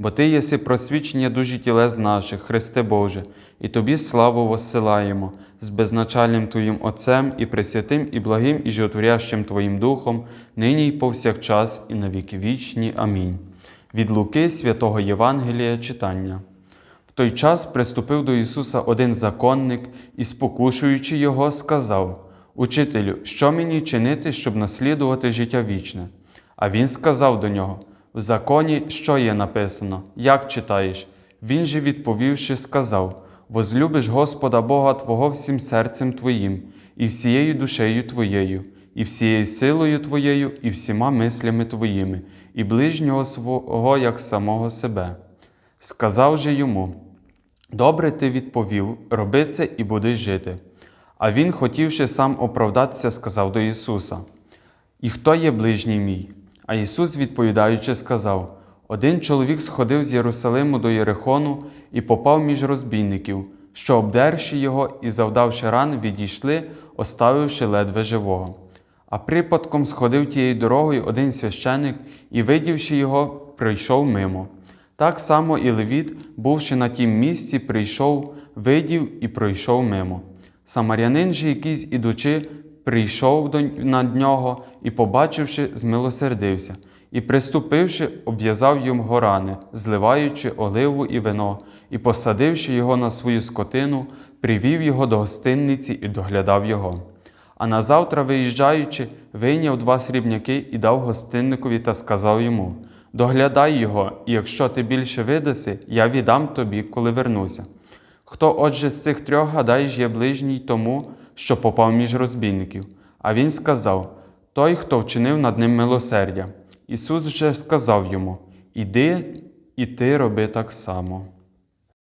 Бо Ти єси просвічення душі тілес наших, Христе Боже, і Тобі славу воссилаємо з безначальним Твоїм Отцем і Пресвятим, і благим, і животворящим Твоїм Духом, нині й повсякчас, і на віки вічні. Амінь. Від Луки святого Євангелія читання. В той час приступив до Ісуса один законник і, спокушуючи його, сказав: Учителю, що мені чинити, щоб наслідувати життя вічне? А він сказав до нього: В законі що є написано, як читаєш? Він же, відповівши, сказав: Возлюбиш Господа Бога Твого всім серцем Твоїм, і всією душею Твоєю, і всією силою Твоєю, і всіма мислями Твоїми, і ближнього свого як самого себе. Сказав же йому: Добре ти відповів, роби це і будеш жити. А він, хотівши сам оправдатися, сказав до Ісуса: І хто є ближній мій? А Ісус, відповідаючи, сказав: Один чоловік сходив з Єрусалиму до Єрихону і попав між розбійників, що, обдерши його і завдавши ран, відійшли, оставивши ледве живого. А припадком сходив тією дорогою один священик і, видівши його, прийшов мимо. Так само і Левіт, бувши на тім місці, прийшов, видів і пройшов мимо. Самарянин же якийсь, ідучи, прийшов до над нього і, побачивши, змилосердився, і, приступивши, обв'язав йому рани, зливаючи оливу і вино, і, посадивши його на свою скотину, привів його до гостинниці і доглядав його. А назавтра, виїжджаючи, вийняв два срібняки і дав гостинникові та сказав йому: Доглядай його, і якщо ти більше видаси, я віддам тобі, коли вернуся. Хто отже з цих трьох, гадаєш, є ближній тому, що попав між розбійників? А він сказав: Той, хто вчинив над ним милосердя. Ісус же сказав йому: Іди, і ти роби так само.